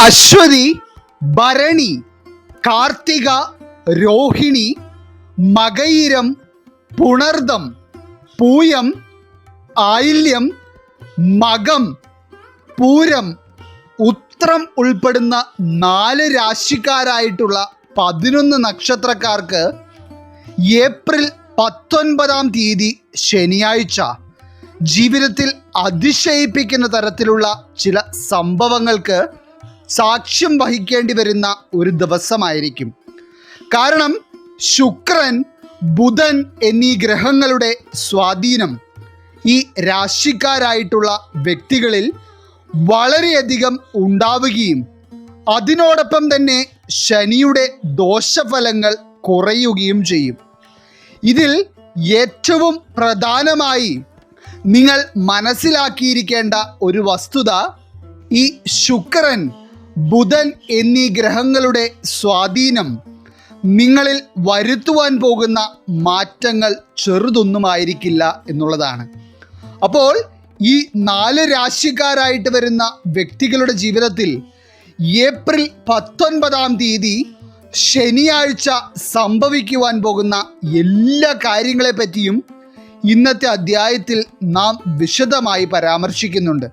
അശ്വതി ഭരണി കാർത്തിക രോഹിണി മകയിരം പുണർദം പൂയം ആയില്യം മകം പൂരം ഉത്രം ഉൾപ്പെടുന്ന നാല് രാശിക്കാരായിട്ടുള്ള പതിനൊന്ന് നക്ഷത്രക്കാർക്ക് ഏപ്രിൽ പത്തൊൻപതാം തീയതി ശനിയാഴ്ച ജീവിതത്തിൽ അതിശയിപ്പിക്കുന്ന തരത്തിലുള്ള ചില സംഭവങ്ങൾക്ക് സാക്ഷ്യം വഹിക്കേണ്ടി വരുന്ന ഒരു ദിവസമായിരിക്കും. കാരണം ശുക്രൻ ബുധൻ എന്നീ ഗ്രഹങ്ങളുടെ സ്വാധീനം ഈ രാശിക്കാരായിട്ടുള്ള വ്യക്തികളിൽ വളരെയധികം ഉണ്ടാവുകയും അതിനോടൊപ്പം തന്നെ ശനിയുടെ ദോഷഫലങ്ങൾ കുറയുകയും ചെയ്യും. ഇതിൽ ഏറ്റവും പ്രധാനമായി നിങ്ങൾ മനസ്സിലാക്കിയിരിക്കേണ്ട ഒരു വസ്തുത ഈ ശുക്രൻ ബുധൻ എന്നീ ഗ്രഹങ്ങളുടെ സ്വാധീനം നിങ്ങളിൽ വരുത്തുവാൻ പോകുന്ന മാറ്റങ്ങൾ ചെറുതൊന്നുമായിരിക്കില്ല എന്നുള്ളതാണ്. അപ്പോൾ ഈ നാല് രാശിക്കാരായിട്ട് വരുന്ന വ്യക്തികളുടെ ജീവിതത്തിൽ ഏപ്രിൽ പത്തൊൻപതാം തീയതി ശനിയാഴ്ച സംഭവിക്കുവാൻ പോകുന്ന എല്ലാ കാര്യങ്ങളെ പറ്റിയും ഇന്നത്തെ അധ്യായത്തിൽ നാം വിശദമായി പരാമർശിക്കുന്നുണ്ട്.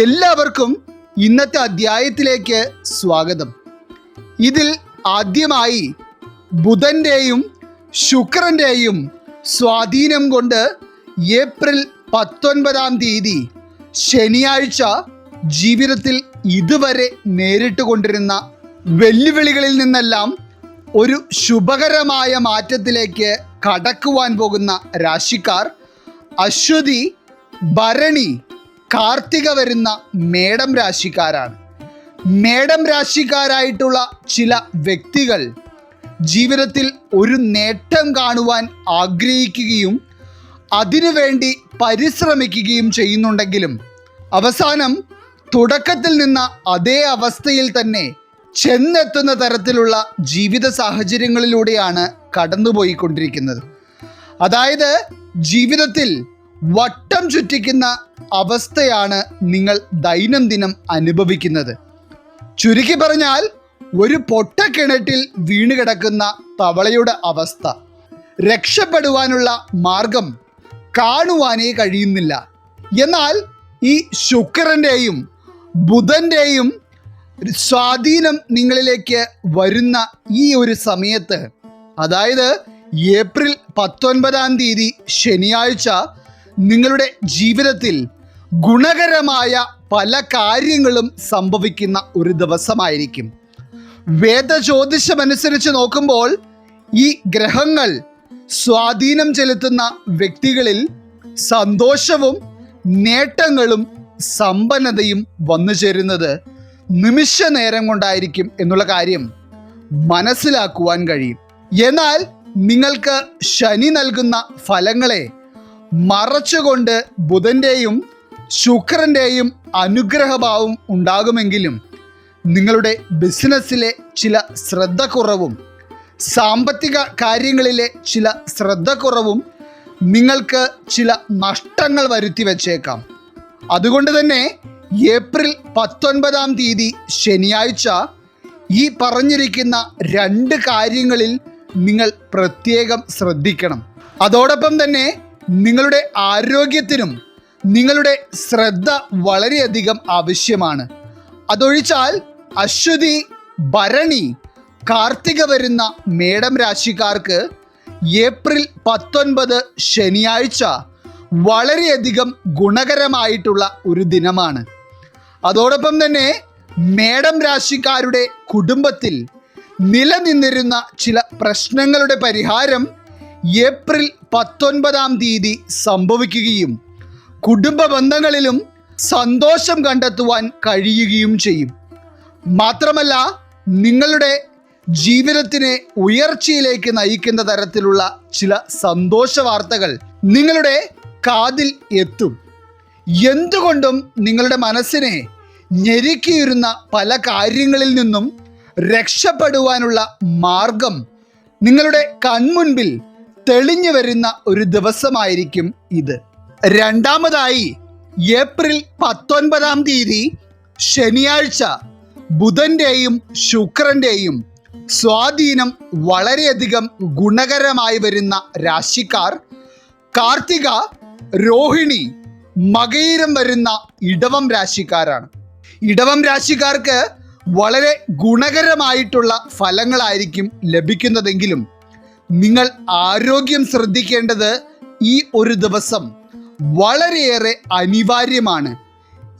എല്ലാവർക്കും ഇന്നത്തെ അധ്യായത്തിലേക്ക് സ്വാഗതം. ഇതിൽ ആദ്യമായി ബുധന്റെയും ശുക്രന്റെയും സ്വാധീനം കൊണ്ട് ഏപ്രിൽ പത്തൊൻപതാം തീയതി ശനിയാഴ്ച ജീവിതത്തിൽ ഇതുവരെ നേരിട്ട് കൊണ്ടിരുന്ന വെല്ലുവിളികളിൽ നിന്നെല്ലാം ഒരു ശുഭകരമായ മാറ്റത്തിലേക്ക് കടക്കുവാൻ പോകുന്ന രാശിക്കാർ അശ്വതി ഭരണി കാർത്തിക വരുന്ന മേടം രാശിക്കാരാണ്. മേടം രാശിക്കാരായിട്ടുള്ള ചില വ്യക്തികൾ ജീവിതത്തിൽ ഒരു നേട്ടം കാണുവാൻ ആഗ്രഹിക്കുകയും അതിനുവേണ്ടി പരിശ്രമിക്കുകയും ചെയ്യുന്നുണ്ടെങ്കിലും അവസാനം തുടക്കത്തിൽ നിന്ന അതേ അവസ്ഥയിൽ തന്നെ ചെന്നെത്തുന്ന തരത്തിലുള്ള ജീവിത സാഹചര്യങ്ങളിലൂടെയാണ് കടന്നുപോയിക്കൊണ്ടിരിക്കുന്നത്. അതായത് ജീവിതത്തിൽ വട്ടം ചുറ്റിക്കുന്ന അവസ്ഥയാണ് നിങ്ങൾ ദൈനംദിനം അനുഭവിക്കുന്നത്. ചുരുക്കി പറഞ്ഞാൽ ഒരു പൊട്ടക്കിണറ്റിൽ വീണുകിടക്കുന്ന തവളയുടെ അവസ്ഥ. രക്ഷപ്പെടുവാനുള്ള മാർഗം കാണുവാനേ കഴിയുന്നില്ല. എന്നാൽ ഈ ശുക്രന്റെയും ബുധന്റെയും സ്വാധീനം നിങ്ങളിലേക്ക് വരുന്ന ഈ ഒരു സമയത്ത് അതായത് ഏപ്രിൽ പത്തൊൻപതാം തീയതി ശനിയാഴ്ച നിങ്ങളുടെ ജീവിതത്തിൽ ഗുണകരമായ പല കാര്യങ്ങളും സംഭവിക്കുന്ന ഒരു ദിവസമായിരിക്കും. വേദജ്യോതിഷമനുസരിച്ച് നോക്കുമ്പോൾ ഈ ഗ്രഹങ്ങൾ സ്വാധീനം ചെലുത്തുന്ന വ്യക്തികളിൽ സന്തോഷവും നേട്ടങ്ങളും സമ്പന്നതയും വന്നു ചേരുന്നത് നിമിഷ നേരം കൊണ്ടായിരിക്കും എന്നുള്ള കാര്യം മനസ്സിലാക്കുവാൻ കഴിയും. എന്നാൽ നിങ്ങൾക്ക് ശനി നൽകുന്ന ഫലങ്ങളെ മറച്ചുകൊണ്ട് ബുധന്റെയും ശുക്രന്റെയും അനുഗ്രഹഭാവം ഉണ്ടാകുമെങ്കിലും നിങ്ങളുടെ ബിസിനസ്സിലെ ചില ശ്രദ്ധക്കുറവും സാമ്പത്തിക കാര്യങ്ങളിലെ ചില ശ്രദ്ധക്കുറവും നിങ്ങൾക്ക് ചില നഷ്ടങ്ങൾ വരുത്തി വച്ചേക്കാം. അതുകൊണ്ട് തന്നെ ഏപ്രിൽ പത്തൊൻപതാം തീയതി ശനിയാഴ്ച ഈ പറഞ്ഞിരിക്കുന്ന രണ്ട് കാര്യങ്ങളിൽ നിങ്ങൾ പ്രത്യേകം ശ്രദ്ധിക്കണം. അതോടൊപ്പം തന്നെ നിങ്ങളുടെ ആരോഗ്യത്തിനും നിങ്ങളുടെ ശ്രദ്ധ വളരെയധികം ആവശ്യമാണ്. അതൊഴിച്ചാൽ അശ്വതി ഭരണി കാർത്തിക വരുന്ന മേടം രാശിക്കാർക്ക് ഏപ്രിൽ പത്തൊൻപത് ശനിയാഴ്ച വളരെയധികം ഗുണകരമായിട്ടുള്ള ഒരു ദിനമാണ്. അതോടൊപ്പം തന്നെ മേടം രാശിക്കാരുടെ കുടുംബത്തിൽ നിലനിന്നിരുന്ന ചില പ്രശ്നങ്ങളുടെ പരിഹാരം ഏപ്രിൽ പത്തൊൻപതാം തീയതി സംഭവിക്കുകയും കുടുംബ ബന്ധങ്ങളിലും സന്തോഷം കണ്ടെത്തുവാൻ കഴിയുകയും ചെയ്യും. മാത്രമല്ല നിങ്ങളുടെ ജീവിതത്തിനെ ഉയർച്ചയിലേക്ക് നയിക്കുന്ന തരത്തിലുള്ള ചില സന്തോഷ വാർത്തകൾ നിങ്ങളുടെ കാതിൽ എത്തും. എന്തുകൊണ്ടും നിങ്ങളുടെ മനസ്സിനെ ഞെരുക്കിയിരുന്ന പല കാര്യങ്ങളിൽ നിന്നും രക്ഷപ്പെടുവാനുള്ള മാർഗം നിങ്ങളുടെ കൺമുൻപിൽ തെളിഞ്ഞു വരുന്ന ഒരു ദിവസമായിരിക്കും ഇത്. രണ്ടാമതായി ഏപ്രിൽ പത്തൊൻപതാം തീയതി ശനിയാഴ്ച ബുധന്റെയും ശുക്രന്റെയും സ്വാധീനം വളരെയധികം ഗുണകരമായി വരുന്ന രാശിക്കാർ കാർത്തിക രോഹിണി മകയിരം വരുന്ന ഇടവം രാശിക്കാരാണ്. ഇടവം രാശിക്കാർക്ക് വളരെ ഗുണകരമായിട്ടുള്ള ഫലങ്ങളായിരിക്കും ലഭിക്കുന്നതെങ്കിലും നിങ്ങൾ ആരോഗ്യം ശ്രദ്ധിക്കേണ്ടത് ഈ ഒരു ദിവസം വളരെയേറെ അനിവാര്യമാണ്.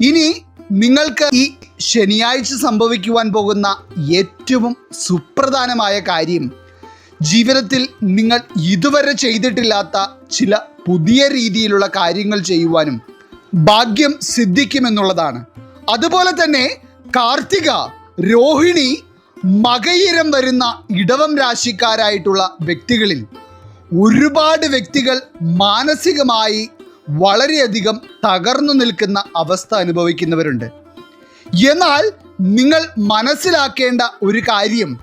ഇനി നിങ്ങൾക്ക് ഈ ശനിയാഴ്ച സംഭവിക്കുവാൻ പോകുന്ന ഏറ്റവും സുപ്രധാനമായ കാര്യം ജീവിതത്തിൽ നിങ്ങൾ ഇതുവരെ ചെയ്തിട്ടില്ലാത്ത ചില പുതിയ രീതിയിലുള്ള കാര്യങ്ങൾ ചെയ്യുവാനും ഭാഗ്യം സിദ്ധിക്കുമെന്നുള്ളതാണ്. അതുപോലെ തന്നെ കാർത്തിക രോഹിണി മകയിരം വരുന്ന ഇടവം രാശിക്കാരായിട്ടുള്ള വ്യക്തികളിൽ ഒരുപാട് വ്യക്തികൾ മാനസികമായി വളരെയധികം തകർന്നു നിൽക്കുന്ന അവസ്ഥ അനുഭവിക്കുന്നവരുണ്ട്. എന്നാൽ നിങ്ങൾ മനസ്സിലാക്കേണ്ട ഒരു കാര്യം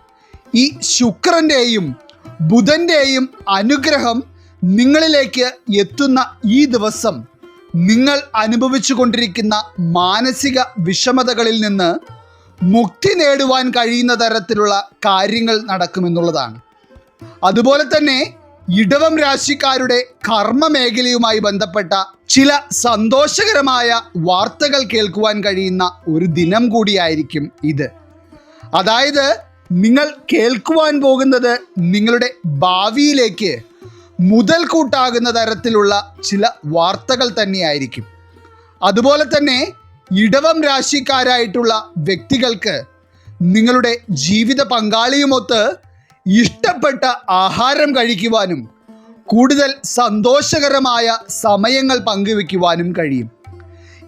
ഈ ശുക്രന്റെയും ബുധന്റെയും അനുഗ്രഹം നിങ്ങളിലേക്ക് എത്തുന്ന ഈ ദിവസം നിങ്ങൾ അനുഭവിച്ചു കൊണ്ടിരിക്കുന്ന മാനസിക വിഷമതകളിൽ നിന്ന് മുക്തി നേടുവാൻ കഴിയുന്ന തരത്തിലുള്ള കാര്യങ്ങൾ നടക്കുമെന്നുള്ളതാണ്. അതുപോലെ തന്നെ ഇടവം രാശിക്കാരുടെ കർമ്മ മേഖലയുമായി ബന്ധപ്പെട്ട ചില സന്തോഷകരമായ വാർത്തകൾ കേൾക്കുവാൻ കഴിയുന്ന ഒരു ദിനം കൂടിയായിരിക്കും ഇത്. അതായത് നിങ്ങൾ കേൾക്കുവാൻ പോകുന്നത് നിങ്ങളുടെ ഭാവിയിലേക്ക് മുതൽക്കൂട്ടാകുന്ന തരത്തിലുള്ള ചില വാർത്തകൾ തന്നെയായിരിക്കും. അതുപോലെ തന്നെ ഇടവം രാശിക്കാരായിട്ടുള്ള വ്യക്തികൾക്ക് നിങ്ങളുടെ ജീവിത പങ്കാളിയുമൊത്ത് ഇഷ്ടപ്പെട്ട ആഹാരം കഴിക്കുവാനും കൂടുതൽ സന്തോഷകരമായ സമയങ്ങൾ പങ്കുവെക്കുവാനും കഴിയും.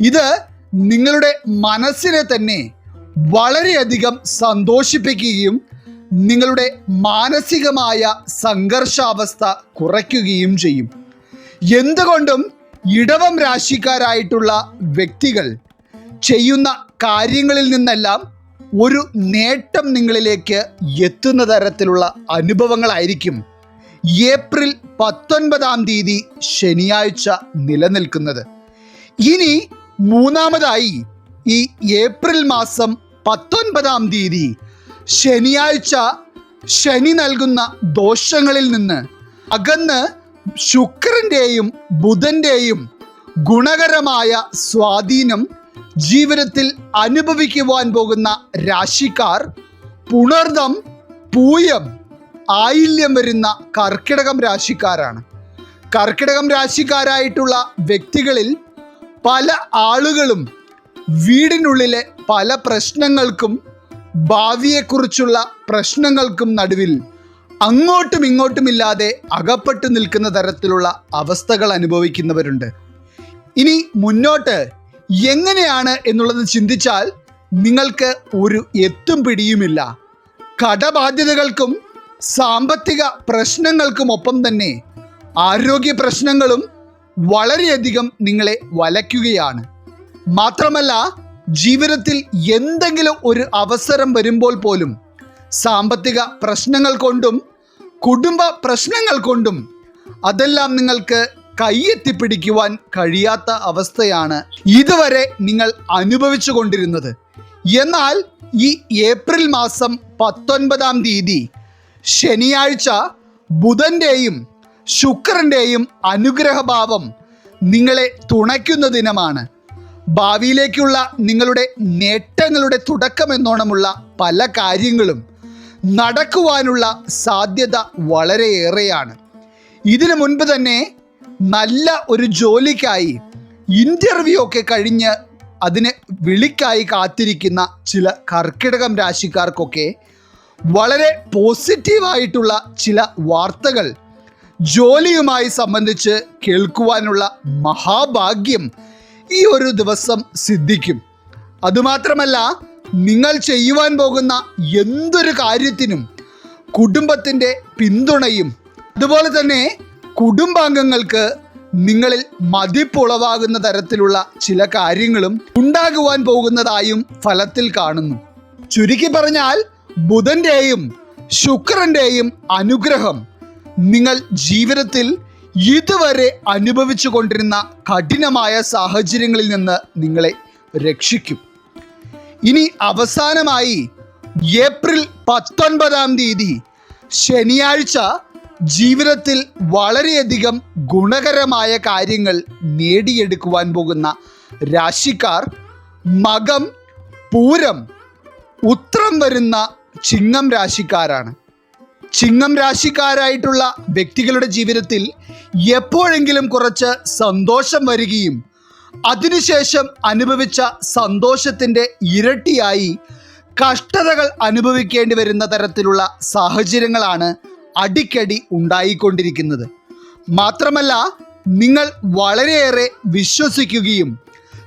ഇത് നിങ്ങളുടെ മനസ്സിനെ തന്നെ വളരെയധികം സന്തോഷിപ്പിക്കുകയും നിങ്ങളുടെ മാനസികമായ സംഘർഷാവസ്ഥ കുറയ്ക്കുകയും ചെയ്യും. എന്തുകൊണ്ടും ഇടവം രാശിക്കാരായിട്ടുള്ള വ്യക്തികൾ ചെയ്യുന്ന കാര്യങ്ങളിൽ നിന്നെല്ലാം ഒരു നേട്ടം നിങ്ങളിലേക്ക് എത്തുന്ന തരത്തിലുള്ള അനുഭവങ്ങളായിരിക്കും ഏപ്രിൽ പത്തൊൻപതാം തീയതി ശനിയാഴ്ച നിലനിൽക്കുന്നത്. ഇനി മൂന്നാമതായി ഈ ഏപ്രിൽ മാസം പത്തൊൻപതാം തീയതി ശനിയാഴ്ച ശനി നൽകുന്ന ദോഷങ്ങളിൽ നിന്ന് അകന്ന് ശുക്രന്റെയും ബുധന്റെയും ഗുണകരമായ സ്വാധീനം ജീവിതത്തിൽ അനുഭവിക്കുവാൻ പോകുന്ന രാശിക്കാർ പുണർദം പൂയം ആയില്യം വരുന്ന കർക്കിടകം രാശിക്കാരാണ്. കർക്കിടകം രാശിക്കാരായിട്ടുള്ള വ്യക്തികളിൽ പല ആളുകളും വീടിനുള്ളിലെ പല പ്രശ്നങ്ങൾക്കും ഭാവിയെക്കുറിച്ചുള്ള പ്രശ്നങ്ങൾക്കും നടുവിൽ അങ്ങോട്ടും ഇങ്ങോട്ടുമില്ലാതെ അകപ്പെട്ടു നിൽക്കുന്ന തരത്തിലുള്ള അവസ്ഥകൾ അനുഭവിക്കുന്നവരുണ്ട്. ഇനി മുന്നോട്ട് എങ്ങനെയാണ് എന്നുള്ളത് ചിന്തിച്ചാൽ നിങ്ങൾക്ക് ഒരു എത്തും പിടിയുമില്ല. കടബാധ്യതകൾക്കും സാമ്പത്തിക പ്രശ്നങ്ങൾക്കുമൊപ്പം തന്നെ ആരോഗ്യ പ്രശ്നങ്ങളും വളരെയധികം നിങ്ങളെ വലയ്ക്കുകയാണ്. മാത്രമല്ല ജീവിതത്തിൽ എന്തെങ്കിലും ഒരു അവസരം വരുമ്പോൾ പോലും സാമ്പത്തിക പ്രശ്നങ്ങൾ കൊണ്ടും കുടുംബ പ്രശ്നങ്ങൾ കൊണ്ടും അതെല്ലാം നിങ്ങൾക്ക് കൈയെത്തിപ്പിടിക്കുവാൻ കഴിയാത്ത അവസ്ഥയാണ് ഇതുവരെ നിങ്ങൾ അനുഭവിച്ചു കൊണ്ടിരുന്നത് എന്നാൽ ഈ ഏപ്രിൽ മാസം പത്തൊൻപതാം തീയതി ശനിയാഴ്ച ബുധന്റെയും ശുക്രന്റെയും അനുഗ്രഹഭാവം നിങ്ങളെ തുണയ്ക്കുന്ന ദിനമാണ്. ഭാവിയിലേക്കുള്ള നിങ്ങളുടെ നേട്ടങ്ങളുടെ തുടക്കമെന്നോണമുള്ള പല കാര്യങ്ങളും നടക്കുവാനുള്ള സാധ്യത വളരെയേറെയാണ്. ഇതിനു മുൻപ് തന്നെ നല്ല ഒരു ജോലിക്കായി ഇന്റർവ്യൂ ഒക്കെ കഴിഞ്ഞ് അതിന് വിളിക്കായി കാത്തിരിക്കുന്ന ചില കർക്കിടകം രാശിക്കാർക്കൊക്കെ വളരെ പോസിറ്റീവായിട്ടുള്ള ചില വാർത്തകൾ ജോലിയുമായി സംബന്ധിച്ച് കേൾക്കുവാനുള്ള മഹാഭാഗ്യം ഈ ഒരു ദിവസം സിദ്ധിക്കും. അതുമാത്രമല്ല നിങ്ങൾ ചെയ്യുവാൻ പോകുന്ന എന്തൊരു കാര്യത്തിനും കുടുംബത്തിന്റെ പിന്തുണയും അതുപോലെ തന്നെ കുടുംബാംഗങ്ങൾക്ക് നിങ്ങളിൽ മതിപ്പുളവാകുന്ന തരത്തിലുള്ള ചില കാര്യങ്ങളും ഉണ്ടാകുവാൻ പോകുന്നതായും ഫലത്തിൽ കാണുന്നു. ചുരുക്കി പറഞ്ഞാൽ ബുധന്റെയും ശുക്രന്റെയും അനുഗ്രഹം നിങ്ങൾ ജീവിതത്തിൽ ഇതുവരെ അനുഭവിച്ചു കൊണ്ടിരുന്ന കഠിനമായ സാഹചര്യങ്ങളിൽ നിന്ന് നിങ്ങളെ രക്ഷിക്കും. ഇനി അവസാനമായി ഏപ്രിൽ പത്തൊൻപതാം തീയതി ശനിയാഴ്ച ജീവിതത്തിൽ വളരെയധികം ഗുണകരമായ കാര്യങ്ങൾ നേടിയെടുക്കുവാൻ പോകുന്ന രാശിക്കാർ മകം പൂരം ഉത്രം വരുന്ന ചിങ്ങം രാശിക്കാരാണ്. ചിങ്ങം രാശിക്കാരായിട്ടുള്ള വ്യക്തികളുടെ ജീവിതത്തിൽ എപ്പോഴെങ്കിലും കുറച്ച് സന്തോഷം വരികയും അതിനുശേഷം അനുഭവിച്ച സന്തോഷത്തിന്റെ ഇരട്ടിയായി കഷ്ടതകൾ അനുഭവിക്കേണ്ടി വരുന്ന തരത്തിലുള്ള സാഹചര്യങ്ങളാണ് അടിക്കടി ഉണ്ടായിക്കൊണ്ടിരിക്കുന്നത്. മാത്രമല്ല നിങ്ങൾ വളരെയേറെ വിശ്വസിക്കുകയും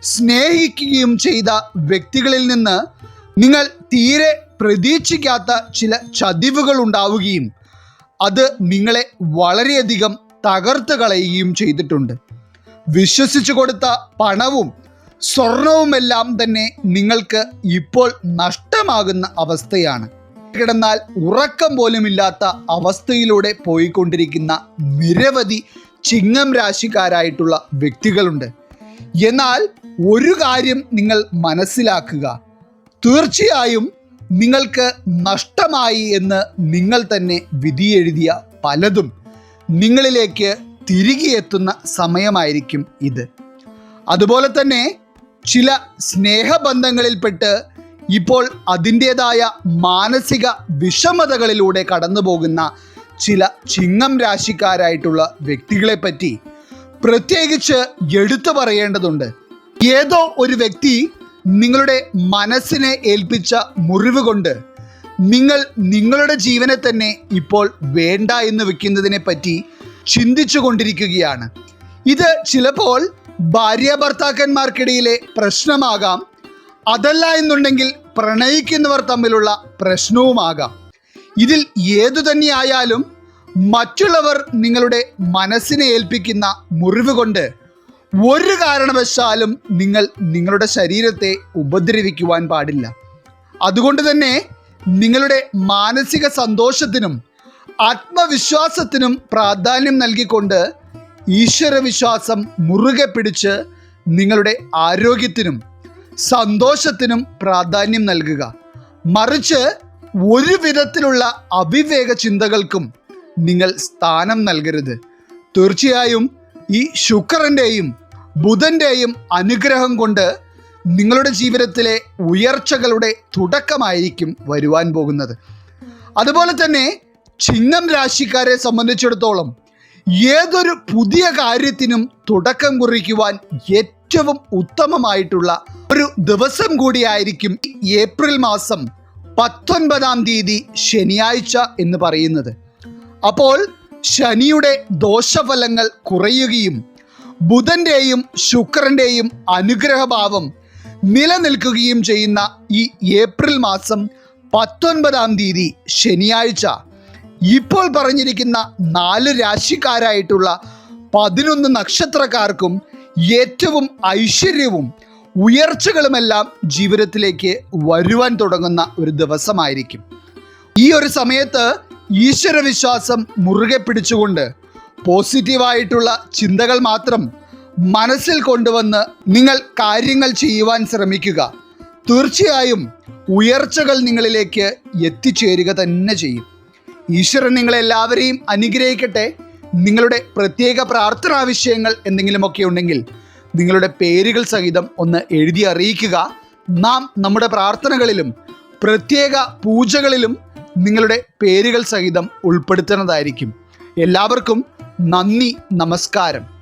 സ്നേഹിക്കുകയും ചെയ്ത വ്യക്തികളിൽ നിന്ന് നിങ്ങൾ തീരെ പ്രതീക്ഷിക്കാത്ത ചില ചതിവുകൾ ഉണ്ടാവുകയും അത് നിങ്ങളെ വളരെയധികം തകർത്ത് കളയുകയും ചെയ്തിട്ടുണ്ട്. വിശ്വസിച്ചു കൊടുത്ത പണവും സ്വർണവുമെല്ലാം തന്നെ നിങ്ങൾക്ക് ഇപ്പോൾ നഷ്ടമാകുന്ന അവസ്ഥയാണ്. കിടന്നാൽ ഉറക്കം പോലുമില്ലാത്ത അവസ്ഥയിലൂടെ പോയിക്കൊണ്ടിരിക്കുന്ന നിരവധി ചിങ്ങം രാശിക്കാരായിട്ടുള്ള വ്യക്തികളുണ്ട്. എന്നാൽ ഒരു കാര്യം നിങ്ങൾ മനസ്സിലാക്കുക. തീർച്ചയായും നിങ്ങൾക്ക് നഷ്ടമായി എന്ന് നിങ്ങൾ തന്നെ വിധിയെഴുതിയ പലതും നിങ്ങളിലേക്ക് തിരികെ എത്തുന്ന സമയമായിരിക്കും ഇത്. അതുപോലെ തന്നെ ചില സ്നേഹബന്ധങ്ങളിൽപ്പെട്ട് ഇപ്പോൾ അതിന്റേതായ മാനസിക വിഷമതകളിലൂടെ കടന്നു പോകുന്ന ചില ചിങ്ങം രാശിക്കാരായിട്ടുള്ള വ്യക്തികളെ പറ്റി പ്രത്യേകിച്ച് എടുത്തു പറയേണ്ടതുണ്ട്. ഏതോ ഒരു വ്യക്തി നിങ്ങളുടെ മനസ്സിനെ ഏൽപ്പിച്ച മുറിവ് കൊണ്ട് നിങ്ങൾ നിങ്ങളുടെ ജീവനെ തന്നെ ഇപ്പോൾ വേണ്ട എന്ന് വെക്കുന്നതിനെ പറ്റി ചിന്തിച്ചു കൊണ്ടിരിക്കുകയാണ്. ഇത് ചിലപ്പോൾ ഭാര്യ ഭർത്താക്കന്മാർക്കിടയിലെ പ്രശ്നമാകാം അതല്ല എന്നുണ്ടെങ്കിൽ പ്രണയിക്കുന്നവർ തമ്മിലുള്ള പ്രശ്നവുമാകാം. ഇതിൽ ഏതു തന്നെയായാലും മറ്റുള്ളവർ നിങ്ങളുടെ മനസ്സിനെ ഏൽപ്പിക്കുന്ന മുറിവ് കൊണ്ട് ഒരു കാരണവശാലും നിങ്ങൾ നിങ്ങളുടെ ശരീരത്തെ ഉപദ്രവിക്കുവാൻ പാടില്ല. അതുകൊണ്ട് തന്നെ നിങ്ങളുടെ മാനസിക സന്തോഷത്തിനും ആത്മവിശ്വാസത്തിനും പ്രാധാന്യം നൽകിക്കൊണ്ട് ഈശ്വരവിശ്വാസം മുറുകെ പിടിച്ച് നിങ്ങളുടെ ആരോഗ്യത്തിനും സന്തോഷത്തിനും പ്രാധാന്യം നൽകുക. മറിച്ച് ഒരു വിധത്തിലുള്ള അവിവേക ചിന്തകൾക്കും നിങ്ങൾ സ്ഥാനം നൽകരുത്. തീർച്ചയായും ഈ ശുക്രന്റെയും ബുധന്റെയും അനുഗ്രഹം കൊണ്ട് നിങ്ങളുടെ ജീവിതത്തിലെ ഉയർച്ചകളുടെ തുടക്കമായിരിക്കും വരുവാൻ പോകുന്നത്. അതുപോലെ തന്നെ ചിങ്ങം രാശിക്കാരെ സംബന്ധിച്ചിടത്തോളം ഏതൊരു പുതിയ കാര്യത്തിനും തുടക്കം കുറിക്കുവാൻ ഏറ്റവും ഉത്തമമായിട്ടുള്ള ഒരു ദിവസം കൂടിയായിരിക്കും ഏപ്രിൽ മാസം പത്തൊൻപതാം തീയതി ശനിയാഴ്ച എന്ന് പറയുന്നത്. അപ്പോൾ ശനിയുടെ ദോഷഫലങ്ങൾ കുറയുകയും ബുധന്റെയും ശുക്രന്റെയും അനുഗ്രഹഭാവം നിലനിൽക്കുകയും ചെയ്യുന്ന ഈ ഏപ്രിൽ മാസം പത്തൊൻപതാം തീയതി ശനിയാഴ്ച. ഇപ്പോൾ പറഞ്ഞിരിക്കുന്ന നാല് രാശിക്കാരായിട്ടുള്ള പതിനൊന്ന് നക്ഷത്രക്കാർക്കും ഏറ്റവും ഐശ്വര്യവും ഉയർച്ചകളുമെല്ലാം ജീവിതത്തിലേക്ക് വരുവാൻ തുടങ്ങുന്ന ഒരു ദിവസമായിരിക്കും. ഈ ഒരു സമയത്ത് ഈശ്വരവിശ്വാസം മുറുകെ പിടിച്ചുകൊണ്ട് പോസിറ്റീവായിട്ടുള്ള ചിന്തകൾ മാത്രം മനസ്സിൽ കൊണ്ടുവന്ന് നിങ്ങൾ കാര്യങ്ങൾ ചെയ്യുവാൻ ശ്രമിക്കുക. തീർച്ചയായും ഉയർച്ചകൾ നിങ്ങളിലേക്ക് എത്തിച്ചേരുക തന്നെ ചെയ്യും. ഈശ്വരൻ നിങ്ങളെല്ലാവരെയും അനുഗ്രഹിക്കട്ടെ. നിങ്ങളുടെ പ്രത്യേക പ്രാർത്ഥനാ വിഷയങ്ങൾ എന്തെങ്കിലുമൊക്കെ ഉണ്ടെങ്കിൽ നിങ്ങളുടെ പേരുകൾ സഹിതം ഒന്ന് എഴുതി അറിയിക്കുക. നാം നമ്മുടെ പ്രാർത്ഥനകളിലും പ്രത്യേക പൂജകളിലും നിങ്ങളുടെ പേരുകൾ സഹിതം ഉൾപ്പെടുത്തുന്നതായിരിക്കും. എല്ലാവർക്കും നന്ദി നമസ്കാരം.